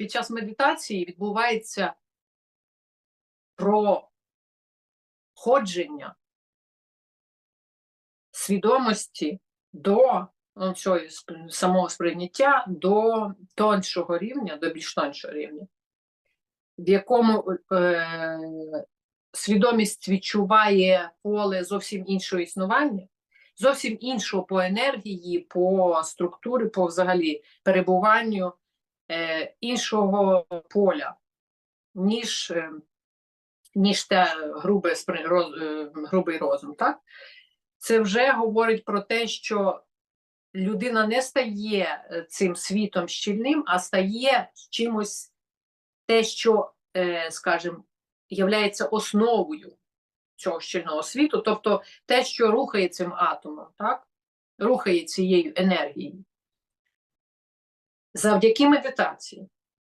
під час медитації відбувається проходження свідомості до ну, цього самого сприйняття до тоншого рівня, до більш тоншого рівня, в якому е, свідомість відчуває поле зовсім іншого існування, зовсім іншого по енергії, по структурі, по взагалі перебуванню е, іншого поля, ніж, е, ніж те грубе, роз- е, грубий розум. Так? Це вже говорить про те, що людина не стає цим світом щільним, а стає чимось те, що, скажімо, являється основою цього щільного світу, тобто те, що рухає цим атомом, так? рухає цією енергією. Завдяки медитації